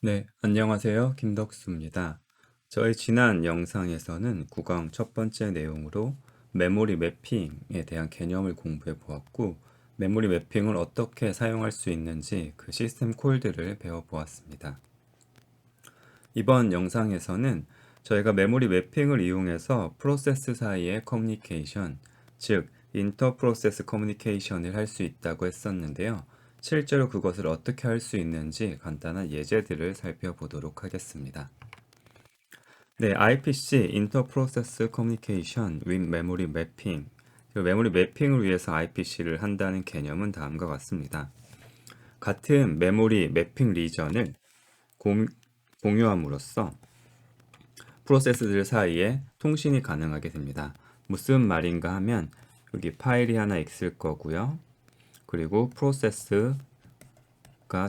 네, 안녕하세요. 김덕수입니다. 저희 지난 영상에서는 구강 첫 번째 내용으로 메모리 매핑에 대한 개념을 공부해 보았고, 메모리 매핑을 어떻게 사용할 수 있는지 그 시스템 콜들을 배워 보았습니다. 이번 영상에서는 저희가 메모리 매핑을 이용해서 프로세스 사이의 커뮤니케이션, 즉 인터 프로세스 커뮤니케이션을 할 수 있다고 했었는데요. 실제로 그것을 어떻게 할 수 있는지 간단한 예제들을 살펴보도록 하겠습니다. 네, IPC 프로세스 커뮤니케이션 with 매핑 그 메모리 매핑을 위해서 IPC를 한다는 개념은 다음과 같습니다. 같은 메모리 매핑 리전을 공, 공유함으로써 프로세스들 사이에 통신이 가능하게 됩니다. 무슨 말인가 하면 여기 파일이 하나 있을 거고요. 그리고 프로세스가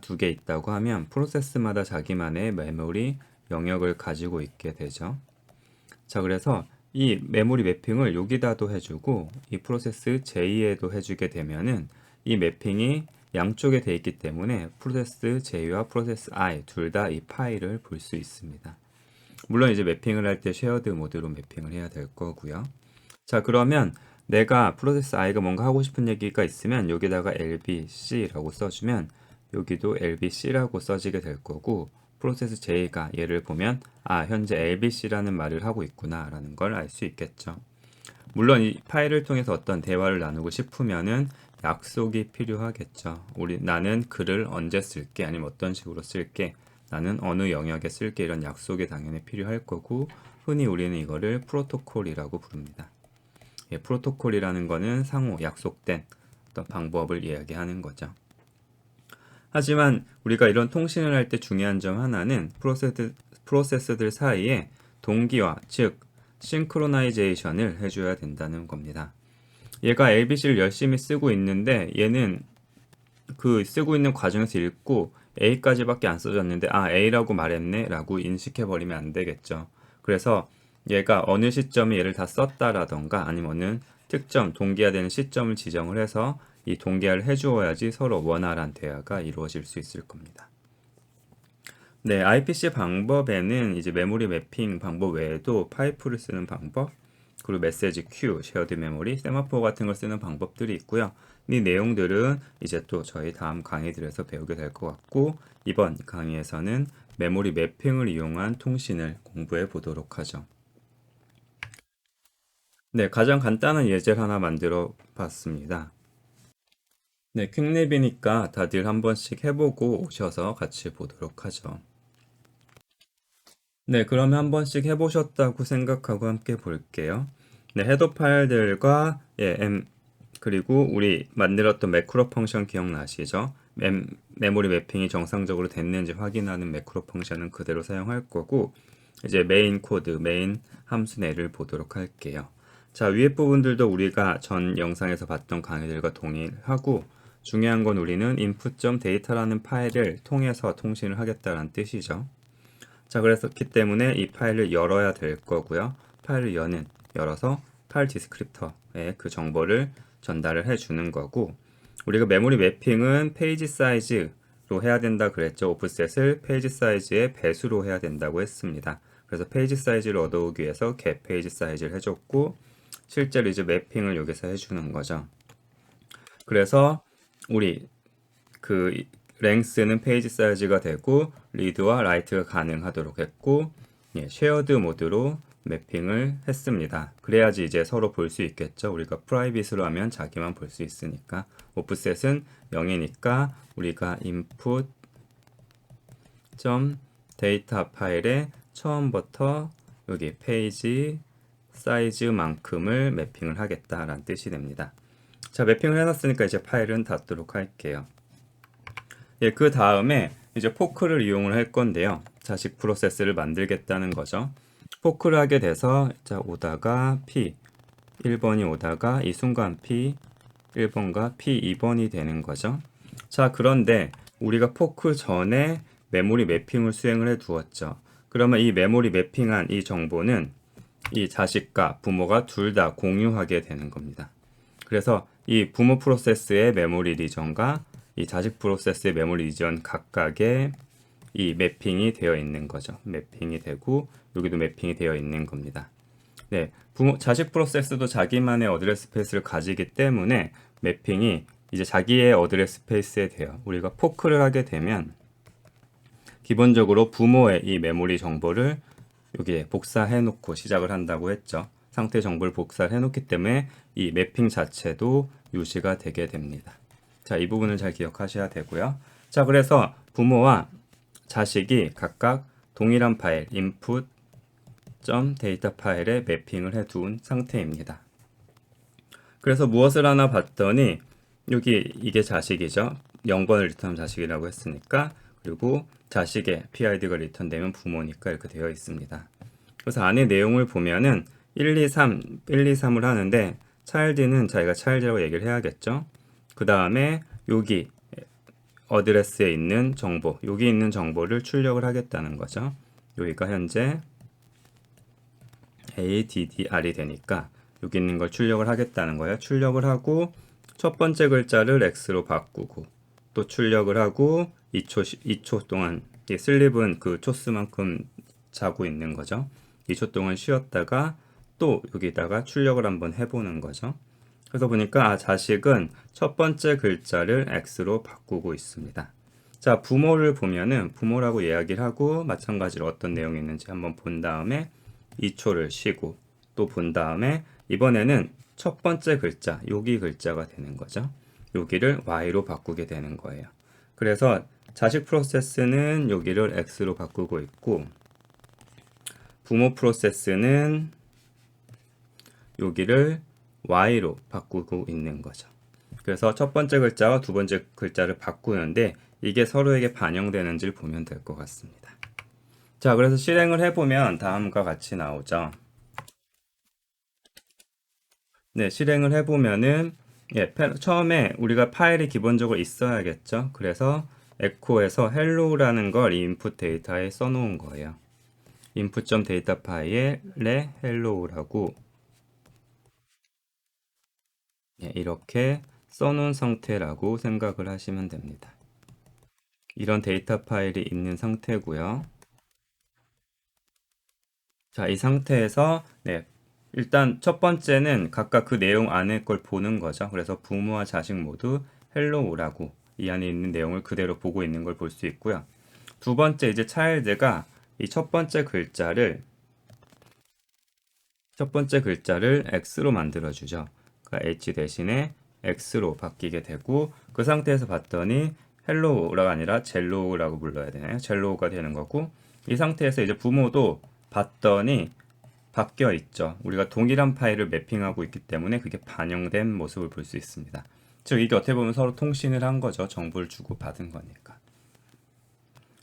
두 개 있다고 하면 프로세스마다 자기만의 메모리 영역을 가지고 있게 되죠. 자, 그래서 이 메모리 매핑을 여기다도 해주고 이 프로세스 J에도 해주게 되면은 이 매핑이 양쪽에 돼 있기 때문에 프로세스 J와 프로세스 I 둘 다 이 파일을 볼 수 있습니다. 물론 이제 매핑을 할 때 쉐어드 모드로 매핑을 해야 될 거고요. 자, 그러면 내가 프로세스 I가 뭔가 하고 싶은 얘기가 있으면 여기다가 LBC라고 써주면 여기도 LBC라고 써지게 될 거고 프로세스 J가 얘를 보면 아 현재 LBC라는 말을 하고 있구나 라는 걸 알 수 있겠죠. 물론 이 파일을 통해서 어떤 대화를 나누고 싶으면은 약속이 필요하겠죠. 우리 나는 글을 언제 쓸게 아니면 어떤 식으로 쓸게 나는 어느 영역에 쓸게 이런 약속이 당연히 필요할 거고 흔히 우리는 이거를 프로토콜이라고 부릅니다. 예, 프로토콜이라는 거는 상호 약속된 어떤 방법을 이야기하는 거죠. 하지만 우리가 이런 통신을 할 때 중요한 점 하나는 프로세스, 프로세스들 사이에 동기화, 즉 싱크로나이제이션을 해줘야 된다는 겁니다. 얘가 LBC를 열심히 쓰고 있는데 얘는 그 쓰고 있는 과정에서 읽고 A까지밖에 안 써졌는데 아 A라고 말했네 라고 인식해버리면 안 되겠죠. 그래서 얘가 어느 시점에 얘를 다 썼다라던가 아니면 어느 특정 동기화되는 시점을 지정을 해서 이 동기화를 해주어야지 서로 원활한 대화가 이루어질 수 있을 겁니다. 네, IPC 방법에는 이제 메모리 매핑 방법 외에도 파이프를 쓰는 방법, 그리고 메시지 큐, 쉐어드 메모리, 세마포 같은 걸 쓰는 방법들이 있고요. 이 내용들은 이제 또 저희 다음 강의들에서 배우게 될 것 같고 이번 강의에서는 메모리 매핑을 이용한 통신을 공부해 보도록 하죠. 네, 가장 간단한 예제를 하나 만들어 봤습니다. 네, 퀵랩이니까 다들 한 번씩 해보고 오셔서 같이 보도록 하죠. 네, 그러면 한 번씩 해보셨다고 생각하고 함께 볼게요. 네, 헤더 파일들과 예, M 그리고 우리 만들었던 매크로 펑션 기억나시죠? 멤, 메모리 매핑이 정상적으로 됐는지 확인하는 매크로 펑션은 그대로 사용할 거고 이제 메인 코드, 메인 함수 내를 보도록 할게요. 자, 위에 부분들도 우리가 전 영상에서 봤던 강의들과 동일하고 중요한 건 우리는 input.data라는 파일을 통해서 통신을 하겠다는 뜻이죠. 자, 그래서기 때문에 이 파일을 열어야 될 거고요. 파일을 여는 열어서 파일 디스크립터에 그 정보를 전달을 해 주는 거고 우리가 메모리 매핑은 페이지 사이즈로 해야 된다 그랬죠. 오프셋을 페이지 사이즈의 배수로 해야 된다고 했습니다. 그래서 페이지 사이즈를 얻어오기 위해서 get 페이지 사이즈를 해줬고 실제로 이제 매핑을 여기서 해주는 거죠. 그래서 우리 그 랭스는 페이지 사이즈가 되고 리드와 라이트가 가능하도록 했고 예, 쉐어드 모드로 매핑을 했습니다. 그래야지 이제 서로 볼 수 있겠죠. 우리가 프라이빗으로 하면 자기만 볼 수 있으니까 오프셋은 0이니까 우리가 input 점 데이터 파일에 처음부터 여기 페이지 사이즈만큼을 매핑을 하겠다라는 뜻이 됩니다. 자, 매핑을 해놨으니까 이제 파일은 닫도록 할게요. 예, 그 다음에 이제 포크를 이용을 할 건데요. 자식 프로세스를 만들겠다는 거죠. 포크를 하게 돼서 자 오다가 P 1번이 오다가 이 순간 P 1번과 P 2번이 되는 거죠. 자, 그런데 우리가 포크 전에 메모리 매핑을 수행을 해 두었죠. 그러면 이 메모리 매핑한 이 정보는 이 자식과 부모가 둘 다 공유하게 되는 겁니다. 그래서 이 부모 프로세스의 메모리 리전과 이 자식 프로세스의 메모리 리전 각각의 이 매핑이 되어 있는 거죠. 매핑이 되고 여기도 매핑이 되어 있는 겁니다. 네, 부모, 자식 프로세스도 자기만의 어드레스 스페이스를 가지기 때문에 매핑이 이제 자기의 어드레스 스페이스에 대해 우리가 포크를 하게 되면 기본적으로 부모의 이 메모리 정보를 여기에 복사해 놓고 시작을 한다고 했죠. 상태 정보를 복사해 놓기 때문에 이 매핑 자체도 유지가 되게 됩니다. 자, 이 부분을 잘 기억하셔야 되고요. 자, 그래서 부모와 자식이 각각 동일한 파일 input 데이터 파일에 매핑을 해 두은 상태입니다. 그래서 무엇을 하나 봤더니 여기 이게 자식이죠. 0번을 리턴하면 자식이라고 했으니까 그리고 자식의 PID가 리턴되면 부모니까 이렇게 되어 있습니다. 그래서 안에 내용을 보면은 1, 2, 3, 1, 2, 3을 하는데 child는 자기가 child라고 얘기를 해야겠죠. 그 다음에 여기 어드레스에 있는 정보, 여기 있는 정보를 출력을 하겠다는 거죠. 여기가 현재 ADDR이 되니까 여기 있는 걸 출력을 하겠다는 거예요. 출력을 하고 첫 번째 글자를 X로 바꾸고 또 출력을 하고 2초, 2초 동안 이 슬립은 그 초수만큼 자고 있는 거죠. 2초 동안 쉬었다가 또 여기다가 출력을 한번 해보는 거죠. 그래서 보니까 아, 자식은 첫 번째 글자를 X로 바꾸고 있습니다. 자, 부모를 보면은 부모라고 이야기를 하고 마찬가지로 어떤 내용이 있는지 한번 본 다음에 2초를 쉬고 또 본 다음에 이번에는 첫 번째 글자, 여기 글자가 되는 거죠. 여기를 Y로 바꾸게 되는 거예요. 그래서 자식 프로세스는 여기를 X로 바꾸고 있고 부모 프로세스는 여기를 Y로 바꾸고 있는 거죠. 그래서 첫 번째 글자와 두 번째 글자를 바꾸는데 이게 서로에게 반영되는지를 보면 될 것 같습니다. 자, 그래서 실행을 해보면 다음과 같이 나오죠. 네, 실행을 해보면은 예, 처음에 우리가 파일이 기본적으로 있어야겠죠. 그래서 에코에서 hello라는 걸 인풋 데이터에 써놓은 거예요. input.data 파일에 hello라고 예, 이렇게 써놓은 상태라고 생각을 하시면 됩니다. 이런 데이터 파일이 있는 상태고요. 자, 이 상태에서 네, 일단 첫 번째는 각각 그 내용 안에 걸 보는 거죠. 그래서 부모와 자식 모두 헬로우라고 이 안에 있는 내용을 그대로 보고 있는 걸 볼 수 있고요. 두 번째 이제 차일드가 이 첫 번째 글자를 첫 번째 글자를 x로 만들어 주죠. 그러니까 h 대신에 x로 바뀌게 되고 그 상태에서 봤더니 헬로우가 아니라 젤로우라고 불러야 되나요? 젤로우가 되는 거고 이 상태에서 이제 부모도 봤더니 바뀌어 있죠. 우리가 동일한 파일을 매핑하고 있기 때문에 그게 반영된 모습을 볼 수 있습니다. 즉 이게 어떻게 보면 서로 통신을 한 거죠. 정보를 주고 받은 거니까.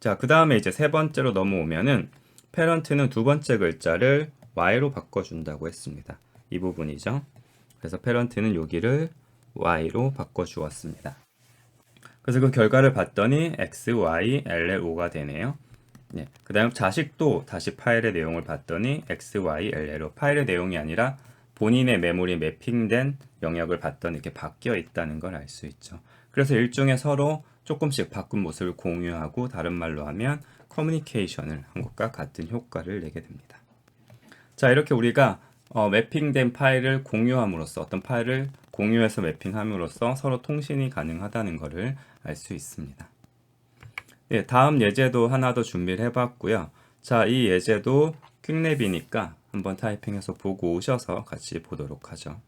자, 그 다음에 이제 세 번째로 넘어오면은 페런트는 두 번째 글자를 y로 바꿔준다고 했습니다. 이 부분이죠. 그래서 페런트는 여기를 y로 바꿔주었습니다. 그래서 그 결과를 봤더니 x, y, l, o가 되네요. 네. 그 다음 자식도 다시 파일의 내용을 봤더니 x, y, l로 파일의 내용이 아니라 본인의 메모리 매핑된 영역을 봤더니 이렇게 바뀌어 있다는 걸 알 수 있죠. 그래서 일종의 서로 조금씩 바꾼 모습을 공유하고 다른 말로 하면 커뮤니케이션을 한 것과 같은 효과를 내게 됩니다. 자, 이렇게 우리가 어, 매핑된 파일을 공유함으로써 어떤 파일을 공유해서 매핑함으로써 서로 통신이 가능하다는 것을 알 수 있습니다. 예, 다음 예제도 하나 더 준비를 해봤고요. 자, 이 예제도 퀵랩이니까 한번 타이핑해서 보고 오셔서 같이 보도록 하죠.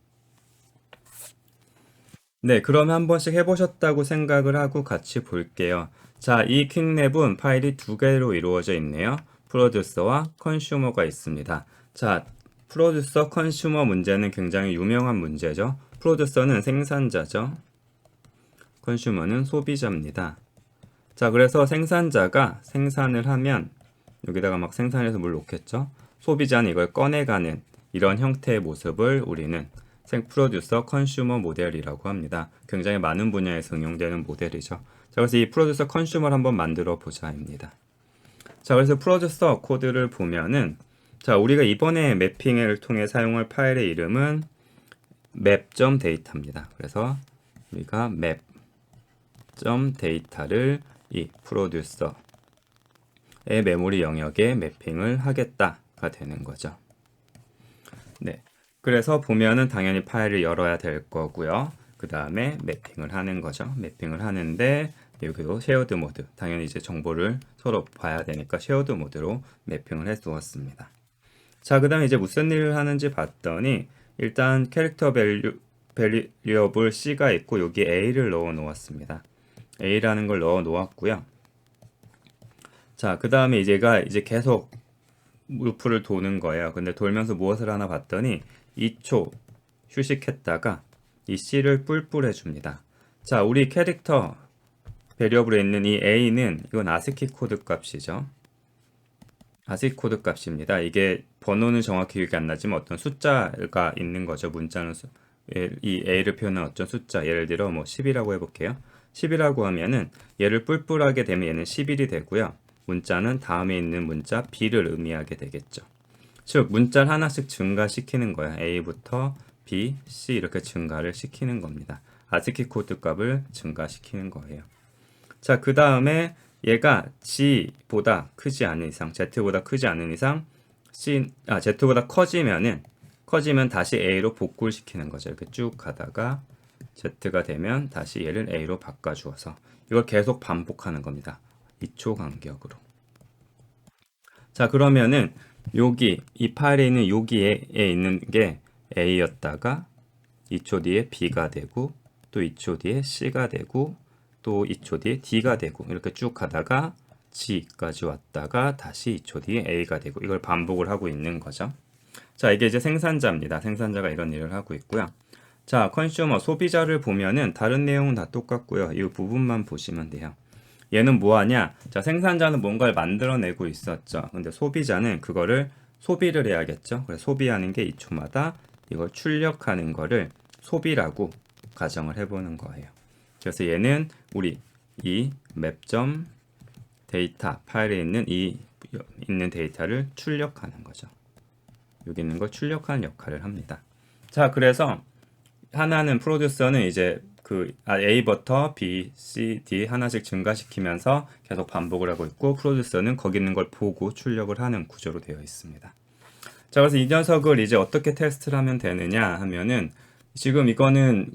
네, 그러면 한 번씩 해보셨다고 생각을 하고 같이 볼게요. 자, 이 퀵랩은 파일이 두 개로 이루어져 있네요. 프로듀서와 컨슈머가 있습니다. 자, 프로듀서 컨슈머 문제는 굉장히 유명한 문제죠. 프로듀서는 생산자죠. 컨슈머는 소비자입니다. 자, 그래서 생산자가 생산을 하면 여기다가 막 생산해서 물 놓겠죠. 소비자는 이걸 꺼내가는 이런 형태의 모습을 우리는 생 프로듀서 컨슈머 모델이라고 합니다. 굉장히 많은 분야에서 응용되는 모델이죠. 자, 그래서 이 프로듀서 컨슈머를 한번 만들어 보자입니다. 자, 그래서 프로듀서 코드를 보면은 자, 우리가 이번에 매핑을 통해 사용할 파일의 이름은 map.data입니다. 그래서 우리가 map.data를 이 프로듀서 메모리 영역에 매핑을 하겠다가 되는 거죠. 네. 그래서 보면은 당연히 파일을 열어야 될 거고요. 그 다음에 매핑을 하는 거죠. 매핑을 하는데 여기도 쉐어드 모드. 당연히 이제 정보를 서로 봐야 되니까 쉐어드 모드로 매핑을 해 두었습니다. 자, 그 다음에 이제 무슨 일을 하는지 봤더니 일단 캐릭터 밸류 베리어블 C가 있고 여기 A를 넣어 놓았습니다. A라는 걸 넣어 놓았고요. 자, 그 다음에 이제가 이제 계속 루프를 도는 거예요. 근데 돌면서 무엇을 하나 봤더니 2초 휴식했다가 이 C를 뿔뿔 해 줍니다. 자, 우리 캐릭터 베리어블에 있는 이 A는 이건 아스키 코드 값이죠. 아스키 코드 값입니다. 이게 번호는 정확히 기억이 안 나지만 어떤 숫자가 있는 거죠. 문자는 이 A를 표현한 어떤 숫자. 예를 들어 뭐 10이라고 해볼게요. 10이라고 하면은 얘를 뿔뿔하게 되면 얘는 11이 되고요. 문자는 다음에 있는 문자 B를 의미하게 되겠죠. 즉 문자를 하나씩 증가시키는 거야. A부터 B, C 이렇게 증가를 시키는 겁니다. 아스키 코드 값을 증가시키는 거예요. 자, 그 다음에 얘가 G보다 크지 않은 이상, Z보다 크지 않은 이상, C, 아, Z보다 커지면은, 커지면 다시 A로 복구를 시키는 거죠. 이렇게 쭉 가다가 Z가 되면 다시 얘를 A로 바꿔주어서 이걸 계속 반복하는 겁니다. 2초 간격으로. 자, 그러면은 여기 이 파일에 있는 여기에 있는 게 A였다가 2초 뒤에 B가 되고 또 2초 뒤에 C가 되고 또 2초 뒤에 D가 되고 이렇게 쭉 가다가 G까지 왔다가 다시 2초 뒤에 A가 되고 이걸 반복을 하고 있는 거죠. 자, 이게 이제 생산자입니다. 생산자가 이런 일을 하고 있고요. 자, 컨슈머 소비자를 보면은 다른 내용은 다 똑같고요. 이 부분만 보시면 돼요. 얘는 뭐 하냐? 자, 생산자는 뭔가를 만들어내고 있었죠. 근데 소비자는 그거를 소비를 해야겠죠. 그래서 소비하는 게 2초마다 이걸 출력하는 거를 소비라고 가정을 해보는 거예요. 그래서 얘는 우리 이 맵점 데이터 파일에 있는 이 있는 데이터를 출력하는 거죠. 여기 있는 걸 출력하는 역할을 합니다. 자, 그래서 하나는 프로듀서는 이제 그 A부터 B, C, D 하나씩 증가시키면서 계속 반복을 하고 있고 프로듀서는 거기 있는 걸 보고 출력을 하는 구조로 되어 있습니다. 자, 그래서 이 녀석을 이제 어떻게 테스트를 하면 되느냐 하면은 지금 이거는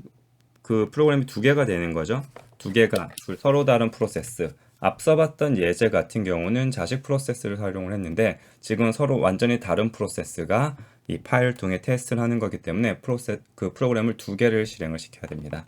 그 프로그램이 두 개가 되는 거죠. 두 개가 서로 다른 프로세스. 앞서 봤던 예제 같은 경우는 자식 프로세스를 활용을 했는데 지금 서로 완전히 다른 프로세스가 이 파일을 통해 테스트를 하는 거기 때문에 프로세 그 프로그램을 두 개를 실행을 시켜야 됩니다.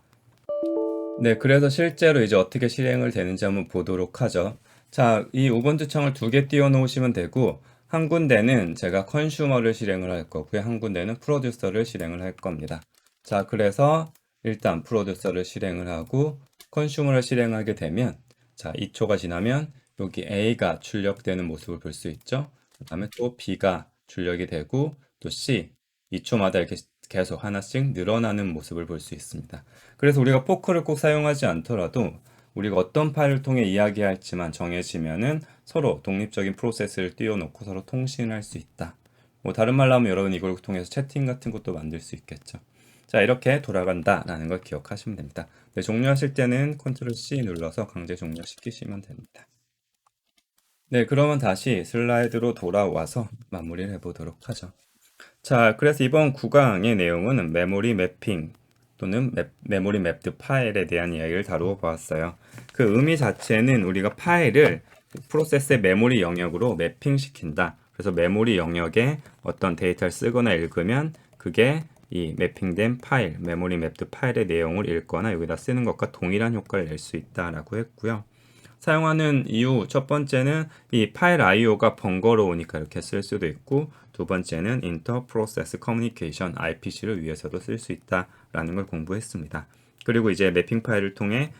네, 그래서 실제로 이제 어떻게 실행을 되는지 한번 보도록 하죠. 자, 이 우번투 창을 두 개 띄워 놓으시면 되고 한 군데는 제가 컨슈머를 실행을 할 거고요. 한 군데는 프로듀서를 실행을 할 겁니다. 자, 그래서 일단 프로듀서를 실행을 하고 컨슈머를 실행하게 되면 자, 2초가 지나면 여기 A가 출력되는 모습을 볼 수 있죠. 그 다음에 또 B가 출력이 되고 또 C 2초마다 이렇게 계속 하나씩 늘어나는 모습을 볼 수 있습니다. 그래서 우리가 포크를 꼭 사용하지 않더라도 우리가 어떤 파일을 통해 이야기할지만 정해지면은 서로 독립적인 프로세스를 띄워놓고 서로 통신할 수 있다. 뭐 다른 말로 하면 여러분 이걸 통해서 채팅 같은 것도 만들 수 있겠죠. 자 이렇게 돌아간다 라는 걸 기억하시면 됩니다. 네, 종료하실 때는 컨트롤 C 눌러서 강제 종료시키시면 됩니다. 네 그러면 다시 슬라이드로 돌아와서 마무리를 해보도록 하죠. 자, 그래서 이번 구강의 내용은 메모리 매핑 또는 맵, 메모리 맵드 파일에 대한 이야기를 다루어 보았어요. 그 의미 자체는 우리가 파일을 프로세스의 메모리 영역으로 매핑시킨다. 그래서 메모리 영역에 어떤 데이터를 쓰거나 읽으면 그게 이 매핑된 파일, 메모리 맵드 파일의 내용을 읽거나 여기다 쓰는 것과 동일한 효과를 낼 수 있다라고 했고요. 사용하는 이유 첫 번째는 이 파일 I/O가 번거로우니까 이렇게 쓸 수도 있고 두 번째는 인터 프로세스 커뮤니케이션 IPC를 위해서도 쓸 수 있다라는 걸 공부했습니다. 그리고 이제 매핑 파일을 통해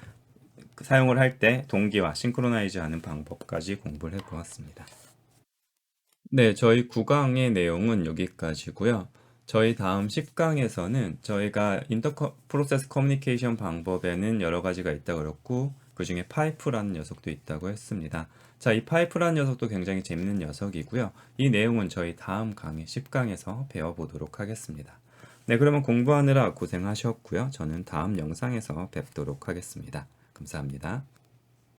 사용을 할 때 동기와 싱크로나이즈 하는 방법까지 공부를 해 보았습니다. 네, 저희 9강의 내용은 여기까지고요. 저희 다음 10강에서는 저희가 인터 프로세스 커뮤니케이션 방법에는 여러 가지가 있다 그랬고 그 중에 파이프라는 녀석도 있다고 했습니다. 자, 이 파이프라는 녀석도 굉장히 재밌는 녀석이고요. 이 내용은 저희 다음 강의 10강에서 배워보도록 하겠습니다. 네, 그러면 공부하느라 고생하셨고요. 저는 다음 영상에서 뵙도록 하겠습니다. 감사합니다.